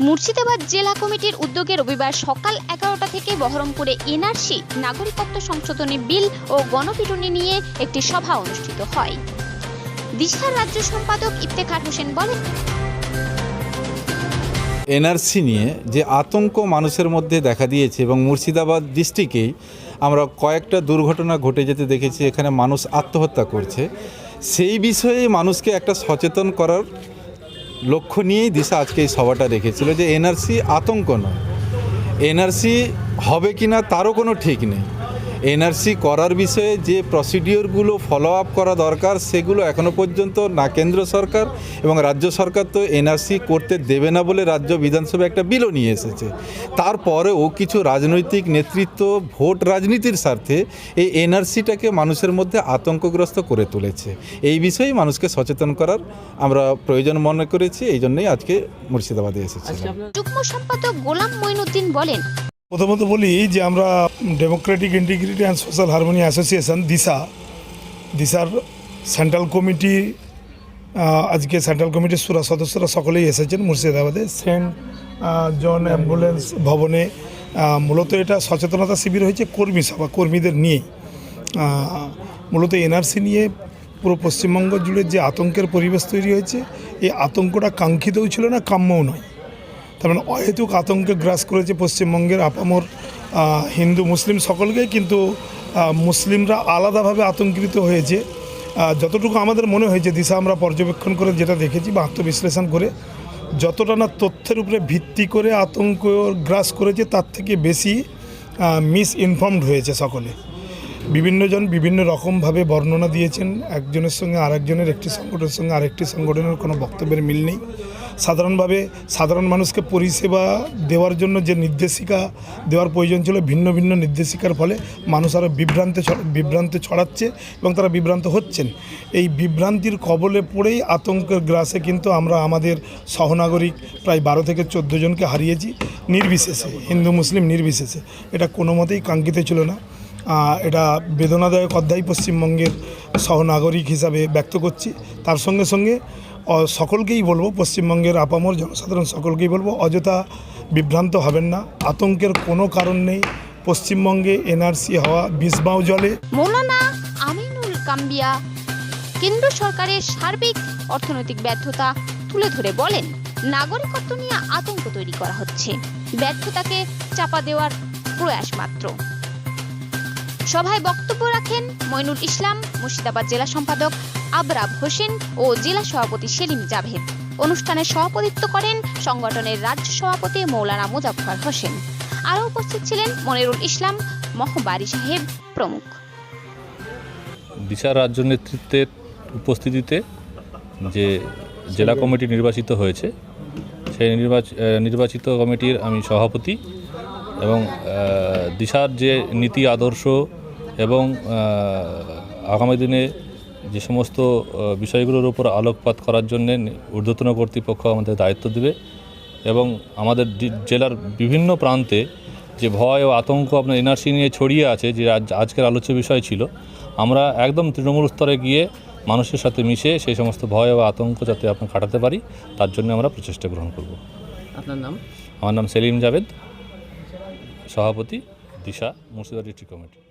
মুর্শিদাবাদ জেলা কমিটির উদ্যোগে রবিবার সকাল এগারোটা থেকে বহরমপুরে এনআরসি, নাগরিকত্ব সংশোধনী বিল ও গণপিটুনি নিয়ে একটি সভা অনুষ্ঠিত হয়। দিশার রাজ্য সম্পাদক ইফতেখার হোসেন বলেন, এনআরসি নিয়ে যে আতঙ্ক মানুষের মধ্যে দেখা দিয়েছে এবং মুর্শিদাবাদ ডিস্ট্রিক্টেই আমরা কয়েকটা দুর্ঘটনা ঘটে যেতে দেখেছি, এখানে মানুষ আত্মহত্যা করছে, সেই বিষয়ে মানুষকে একটা সচেতন করার লক্ষ্য নিয়েই দিশা আজকে এই সভাটা রেখেছিল যে এনআরসি আতঙ্ক নয়। এনআরসি হবে কি না তারও কোনো ঠিক নেই। এনআরসি করার বিষয়ে যে প্রসিডিওরগুলো ফলো আপ করা দরকার, সেগুলো এখনও পর্যন্ত না কেন্দ্র সরকার এবং রাজ্য সরকার তো এনআরসি করতে দেবে না বলে রাজ্য বিধানসভা একটা বিলও নিয়ে এসেছে। তারপরেও কিছু রাজনৈতিক নেতৃত্ব ভোট রাজনীতির স্বার্থে এই এনআরসিটাকে মানুষের মধ্যে আতঙ্কগ্রস্ত করে তুলেছে। এই বিষয়ে মানুষকে সচেতন করার আমরা প্রয়োজন মনে করেছি, এই জন্যই আজকে মুর্শিদাবাদে এসেছিলাম। যুগ্ম সম্পাদক গোলাম মঈনুদ্দিন বলেন প্রথমত বলি যে আমরা democratic integrity and social harmony association Disha দিশার সেন্ট্রাল কমিটি আজকে সেন্ট্রাল কমিটির সুরা সদস্যরা সকলেই এসেছেন মুর্শিদাবাদে। সেন্ট জন অ্যাম্বুলেন্স ভবনে মূলত এটা সচেতনতা শিবির হয়েছে কর্মী সভা, কর্মীদের নিয়ে। মূলত এনআরসি নিয়ে পুরো পশ্চিমবঙ্গ জুড়ে যে আতঙ্কের পরিবেশ তৈরি হয়েছে, এই আতঙ্কটা কাঙ্ক্ষিতও ছিল না, কাম্যও নয়। তার মানে অহেতুক আতঙ্কে গ্রাস করেছে পশ্চিমবঙ্গের আপামর হিন্দু, মুসলিম সকলকেই, কিন্তু মুসলিমরা আলাদাভাবে আতঙ্কিত হয়েছে। যতটুকু আমাদের মনে হয়েছে, দিশা আমরা পর্যবেক্ষণ করে যেটা দেখেছি বা আত্মবিশ্লেষণ করে, যতটা না তথ্যের উপরে ভিত্তি করে আতঙ্ক গ্রাস করেছে, তার থেকে বেশি মিস ইনফর্মড হয়েছে সকলে। বিভিন্নজন বিভিন্ন রকমভাবে বর্ণনা দিয়েছেন। একজনের সঙ্গে আরেকজনের, একটি সংগঠনের সঙ্গে আরেকটি সংগঠনের কোনো বক্তব্যের মিল নেই। সাধারণভাবে সাধারণ মানুষকে পরিষেবা দেওয়ার জন্য যে নির্দেশিকা দেওয়ার প্রয়োজন ছিল, ভিন্ন ভিন্ন নির্দেশিকার ফলে মানুষ আরও বিভ্রান্তে বিভ্রান্তে ছড়াচ্ছে এবং তারা বিভ্রান্ত হচ্ছেন। এই বিভ্রান্তির কবলে পড়েই আতঙ্কের গ্রাসে কিন্তু আমরা আমাদের সহনাগরিক প্রায় বারো থেকে চোদ্দ জনকে হারিয়েছি নির্বিশেষে, হিন্দু, মুসলিম নির্বিশেষে। এটা কোনো মতেই কাঙ্ক্ষিত ছিল না। এটা বেদনাদায়ক অধ্যায় পশ্চিমবঙ্গের সহনাগরিক হিসাবে ব্যক্ত করছি। তার সঙ্গে সঙ্গে সকলকেই বলব, পশ্চিমবঙ্গের আপামর জনসাধারণ সকলকেই বলব, অযথা বিভ্রান্ত হবেন না। আতঙ্কের কোনো কারণ নেই। পশ্চিমবঙ্গে এনআরসি হওয়া বিষবাও জলে। মৌলানা আমিনুল কাম্বিয়া, কেন্দ্র সরকারের সার্বিক অর্থনৈতিক ব্যর্থতা তুলে ধরে বলেন, নাগরিকত্ব নিয়ে আতঙ্ক তৈরি করা হচ্ছে। ব্যর্থতাকে চাপা দেওয়ার প্রয়াস মাত্র। সভায় বক্তব্য রাখেন মইনুল ইসলাম, মুর্শিদাবাদ জেলা সম্পাদক আবরাব হোসেন ও জেলা সভাপতি সেলিম জাভেদ। অনুষ্ঠানে সভাপতিত্ব করেন সংগঠনের রাজ্য সভাপতি মৌলানা মুজাফফর হোসেন। আরও উপস্থিত ছিলেন মনিরুল ইসলাম মহবারি সাহেব প্রমুখ। দিশা রাজ্য নেতৃত্বের উপস্থিতিতে যে জেলা কমিটি নির্বাচিত হয়েছে, সেই নির্বাচ নির্বাচিত কমিটির আমি সভাপতি এবং দিশার যে নীতি, আদর্শ এবং আগামী দিনে যে সমস্ত বিষয়গুলোর উপর আলোকপাত করার জন্য ঊর্ধ্বতন কর্তৃপক্ষ আমাদের দায়িত্ব দেবে এবং আমাদের জেলার বিভিন্ন প্রান্তে যে ভয় ও আতঙ্ক আপনার এনআরসি নিয়ে ছড়িয়ে আছে যে আজ আজকের আলোচ্য বিষয় ছিল আমরা একদম তৃণমূল স্তরে গিয়ে মানুষের সাথে মিশে সেই সমস্ত ভয় ও আতঙ্ক যাতে আপনার কাটাতে পারি তার জন্য আমরা প্রচেষ্টা গ্রহণ করব। আপনার নাম? আমার নাম সেলিম জাভেদ সভাপতি দিশা মুর্শিদাবাদ ডিস্ট্রিক্ট কমিটি।